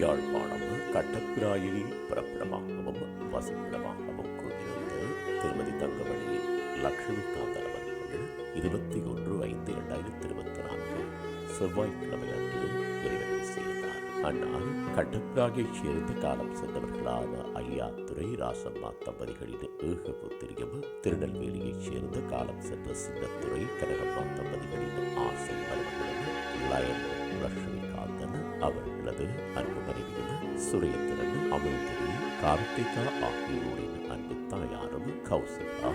யாழ்ப்பாணம் கட்டப்பிராயில் பிறப்பிடமாகவும் வசிப்பிடமாகவும் கொண்டிருந்த திருமதி தங்கமணி லட்சுமிகாந்தன் அவர்கள் இருபத்தி ஒன்று ஐந்து இரண்டாயிரத்தி இருபத்தி நான்கு செவ்வாய்க்கிழமை அன்று இறைவனை சேர்ந்தார். ஆனால் கட்டப்பிராயைச் சேர்ந்த காலம் சென்றவர்களான ஐயா துரை ராசம்மா தம்பதிகளின் ஏக புத்திரியம் திருநெல்வேலியைச் சேர்ந்த காலம் சென்ற சின்னத்துறை கனகம்மா தம்பதிகளின் ஆசை மருமகளும் லயன் லட்சுமிகாந்தன் அவரது அன்பு மனைவியான சுரேந்திரன் அமிழ்திரி கார்த்திகா ஆகியோரின் அன்பு தாயாரும் கௌசிகா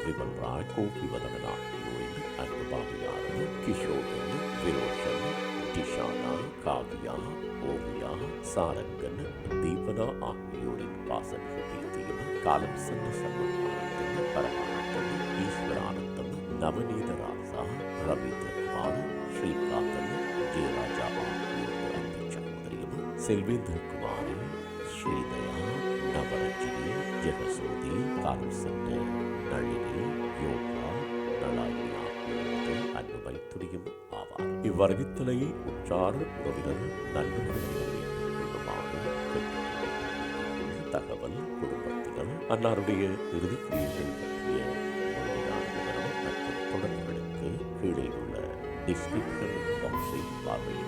விமல் ராய் கோபிவதனன் ஆகியோரின் அன்பு பாவியாரும் கிஷோரன் விரோஷன் டிஷானா காவியா ஓவியா சாரங்கன் தீபனா ஆகியோரின் பாசன் கீர்த்தியும் காலம் சென்ற சர்வமானந்தம் பரமானந்தம் ஈஸ்வரானந்தம் நவநீத ராசா ரவீந்திரகுமார் ஸ்ரீகாந்தன் செல்வேந்திரகுமாரி ஸ்ரீதயா நவரஞ்சினி ஜெகசோதி காலம் சென்ற நளினி யோகா நலாயினி ஆகியோரது அன்பு ஆவார். இவ்வறிவித்தலை உற்றார் உறவினர் நல்லுறவினர் தகவல் குடும்பத்தினர் அன்னாருடைய இறுதிக்கிரியைகள் பற்றிய முழுமையான விவரம் மற்றும் தொடர்புகளுக்கு கீழே உள்ள டிஸ்கிரிப்ஷன் பாக்ஸை பார்வையிடுங்கள்.